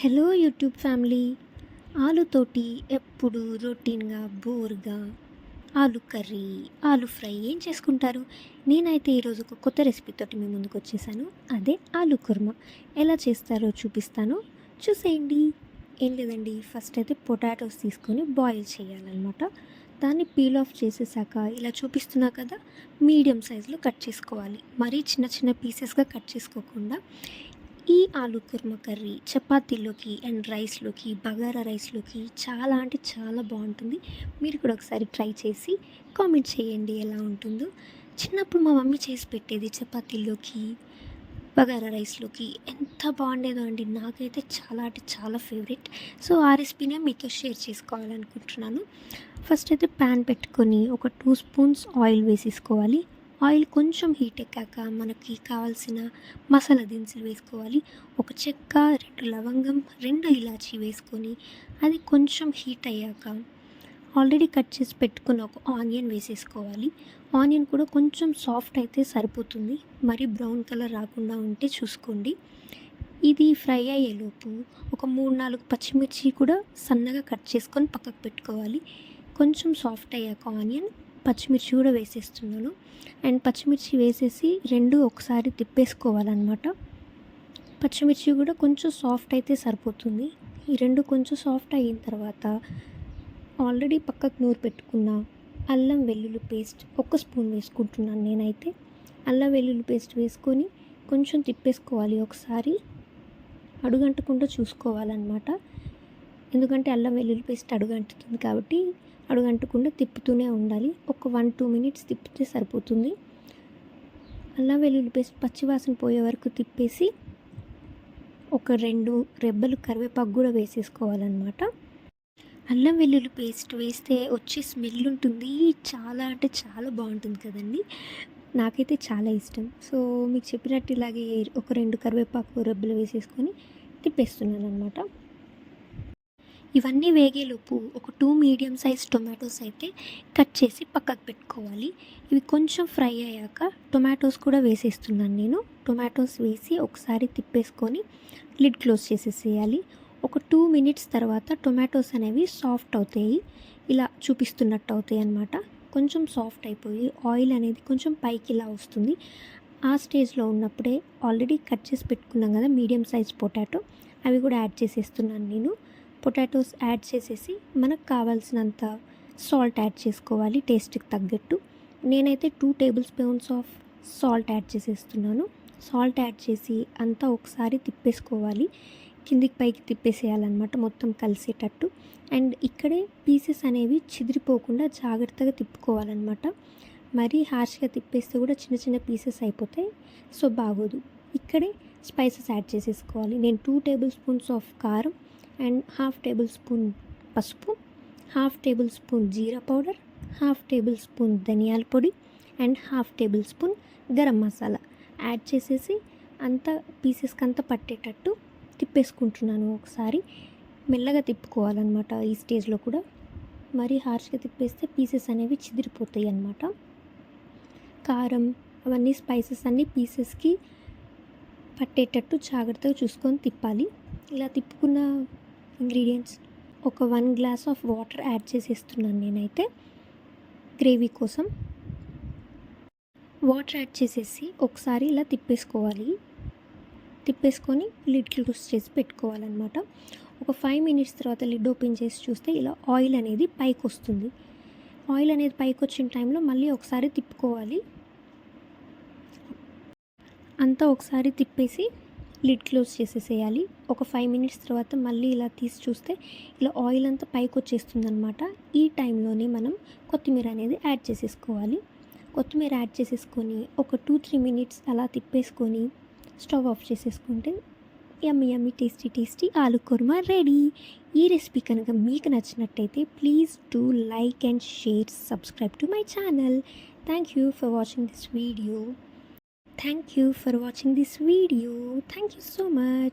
Hello YouTube family ఆలుతోటి ఎప్పుడు రొటీన్గా బోర్గా ఆలు కర్రీ ఆలు ఫ్రై ఏం చేసుకుంటారు? నేనైతే ఈరోజు ఒక కొత్త రెసిపీతోటి మీ ముందుకు వచ్చేసాను. అదే ఆలు కుర్మా. ఎలా చేస్తారో చూపిస్తాను. చూసేయండి. ఏం లేదండి ఫస్ట్ అయితే పొటాటోస్ తీసుకొని బాయిల్ చేయాలన్నమాట. దాన్ని పీల్ ఆఫ్ చేసేసాక ఇలా చూపిస్తున్నా కదా మీడియం సైజులో కట్ చేసుకోవాలి. మరీ చిన్న చిన్న పీసెస్గా కట్ చేసుకోకుండా ఈ ఆలు కుర్మ కర్రీ చపాతీలోకి అండ్ రైస్లోకి బగారా రైస్లోకి చాలా అంటే చాలా బాగుంటుంది. మీరు కూడా ఒకసారి ట్రై చేసి కామెంట్ చేయండి ఎలా ఉంటుందో. చిన్నప్పుడు మా మమ్మీ చేసి పెట్టేది చపాతీలోకి బగారా రైస్లోకి ఎంత బాగుండేదో అండి. నాకైతే చాలా అంటే చాలా ఫేవరెట్ సో ఆ రెసిపీనే మీతో షేర్ చేసుకోవాలనుకుంటున్నాను. ఫస్ట్ అయితే ప్యాన్ పెట్టుకొని ఒక టూ స్పూన్స్ ఆయిల్ వేసేసుకోవాలి. ఆయిల్ కొంచెం హీట్ ఎక్కాక మనకి కావాల్సిన మసాలా దినుసులు వేసుకోవాలి. ఒక చెక్క రెండు లవంగం రెండు ఇలాచి వేసుకొని అది కొంచెం హీట్ అయ్యాక ఆల్రెడీ కట్ చేసి పెట్టుకున్న ఒక ఆనియన్ వేసేసుకోవాలి. ఆనియన్ కూడా కొంచెం సాఫ్ట్ అయితే సరిపోతుంది. మరి బ్రౌన్ కలర్ రాకుండా ఉంటే చూసుకోండి. ఇది ఫ్రై అయ్యేలోపు ఒక మూడు నాలుగు పచ్చిమిర్చి కూడా సన్నగా కట్ చేసుకొని పక్కకు పెట్టుకోవాలి. కొంచెం సాఫ్ట్ అయ్యాక ఆనియన్ పచ్చిమిర్చి కూడా వేసేస్తున్నాను. అండ్ పచ్చిమిర్చి వేసేసి రెండు ఒకసారి తిప్పేసుకోవాలన్నమాట. పచ్చిమిర్చి కూడా కొంచెం సాఫ్ట్ అయితే సరిపోతుంది. ఈ రెండు కొంచెం సాఫ్ట్ అయిన తర్వాత ఆల్రెడీ పక్కకు నూరు పెట్టుకున్న అల్లం వెల్లుల్లి పేస్ట్ ఒక స్పూన్ వేసుకుంటున్నాను నేనైతే. అల్లం వెల్లుల్లి పేస్ట్ వేసుకొని కొంచెం తిప్పేసుకోవాలి ఒకసారి. అడుగంటకుండా చూసుకోవాలన్నమాట. ఎందుకంటే అల్లం వెల్లుల్లి పేస్ట్ అడుగంటుతుంది కాబట్టి అడుగంటకుండా తిప్పుతూనే ఉండాలి. ఒక వన్ టూ మినిట్స్ తిప్పితే సరిపోతుంది. అల్లం వెల్లుల్లి పేస్ట్ పచ్చివాసన పోయే వరకు తిప్పేసి ఒక రెండు రెబ్బలు కరివేపాకు కూడా వేసేసుకోవాలన్నమాట. అల్లం వెల్లుల్లి పేస్ట్ వేస్తే వచ్చే స్మెల్ ఉంటుంది. చాలా అంటే చాలా బాగుంటుంది కదండి. నాకైతే చాలా ఇష్టం. సో మీకు చెప్పినట్టు ఇలాగే ఒక రెండు కరివేపాకు రెబ్బలు వేసేసుకొని తిప్పేస్తున్నాను అనమాట ఇవన్నీ వేగేలోపు ఒక టూ మీడియం సైజ్ టొమాటోస్ అయితే కట్ చేసి పక్కకు పెట్టుకోవాలి. ఇవి కొంచెం ఫ్రై అయ్యాక టొమాటోస్ కూడా వేసేస్తున్నాను నేను. టొమాటోస్ వేసి ఒకసారి తిప్పేసుకొని లిడ్ క్లోజ్ చేసేసేయాలి. ఒక టూ మినిట్స్ తర్వాత టొమాటోస్ అనేవి సాఫ్ట్ అవుతాయి. ఇలా చూపిస్తున్నట్టు అవుతాయి అన్నమాట. కొంచెం సాఫ్ట్ అయిపోయి ఆయిల్ అనేది కొంచెం పైకి ఇలా వస్తుంది. ఆ స్టేజ్లో ఉన్నప్పుడే ఆల్రెడీ కట్ చేసి పెట్టుకున్నాం కదా మీడియం సైజ్ పొటాటో అవి కూడా యాడ్ చేసేస్తున్నాను నేను. పొటాటోస్ యాడ్ చేసేసి మనకు కావాల్సినంత సాల్ట్ యాడ్ చేసుకోవాలి టేస్ట్కి తగ్గట్టు. నేనైతే two table spoons of salt add చేసేస్తున్నాను. సాల్ట్ యాడ్ చేసి అంతా ఒకసారి తిప్పేసుకోవాలి. కిందికి పైకి తిప్పేసేయాలన్నమాట మొత్తం కలిసేటట్టు. అండ్ ఇక్కడే పీసెస్ అనేవి చిదిరిపోకుండా జాగ్రత్తగా తిప్పుకోవాలన్నమాట. మరీ హార్ష్గా తిప్పేస్తే కూడా చిన్న చిన్న పీసెస్ అయిపోతాయి సో బాగోదు. ఇక్కడే స్పైసెస్ యాడ్ చేసేసుకోవాలి. నేను టూ టేబుల్ స్పూన్స్ ఆఫ్ కారం అండ్ హాఫ్ టేబుల్ స్పూన్ పసుపు హాఫ్ టేబుల్ స్పూన్ జీరా పౌడర్ హాఫ్ టేబుల్ స్పూన్ ధనియాల పొడి and half table spoon garam masala. Add చేసేసి అంతా పీసెస్కి అంతా పట్టేటట్టు తిప్పేసుకుంటున్నాను ఒకసారి. మెల్లగా తిప్పుకోవాలన్నమాట ఈ స్టేజ్లో కూడా. మరీ హార్ష్గా తిప్పేస్తే పీసెస్ అనేవి చిదిరిపోతాయి అన్నమాట. కారం అవన్నీ స్పైసెస్ అన్నీ పీసెస్కి పట్టేటట్టు జాగ్రత్తగా చూసుకొని తిప్పాలి. ఇలా తిప్పుకున్న ఇంగ్రీడియంట్స్. ఒక one glass of water add చేసేస్తున్నాను నేనైతే. గ్రేవీ కోసం. వాటర్ యాడ్ చేసేసి ఒకసారి ఇలా తిప్పేసుకోవాలి. తిప్పేసుకొని లిడ్ క్లోజ్ చేసి పెట్టుకోవాలన్నమాట. ఒక ఫైవ్ మినిట్స్ తర్వాత లిడ్ ఓపెన్ చేసి చూస్తే ఇలా ఆయిల్ అనేది పైకి వస్తుంది. ఆయిల్ అనేది పైకి వచ్చిన టైంలో మళ్ళీ ఒకసారి తిప్పుకోవాలి. అంతా ఒకసారి తిప్పేసి లిడ్ క్లోజ్ చేసేసేయాలి. ఒక ఫైవ్ మినిట్స్ తర్వాత మళ్ళీ ఇలా తీసి చూస్తే ఇలా ఆయిల్ అంతా పైకి వచ్చేస్తుంది అనమాట ఈ టైంలోనే మనం కొత్తిమీర అనేది యాడ్ చేసేసుకోవాలి. కొత్తిమీర యాడ్ చేసేసుకొని ఒక టూ త్రీ మినిట్స్ అలా తిప్పేసుకొని స్టవ్ ఆఫ్ చేసేసుకుంటే yummy yummy tasty tasty aloo kurma ready. ఈ రెసిపీ కనుక మీకు నచ్చినట్టయితే please do like and share subscribe to my channel. Thank you for watching this video. Thank you for watching this video. Thank you so much.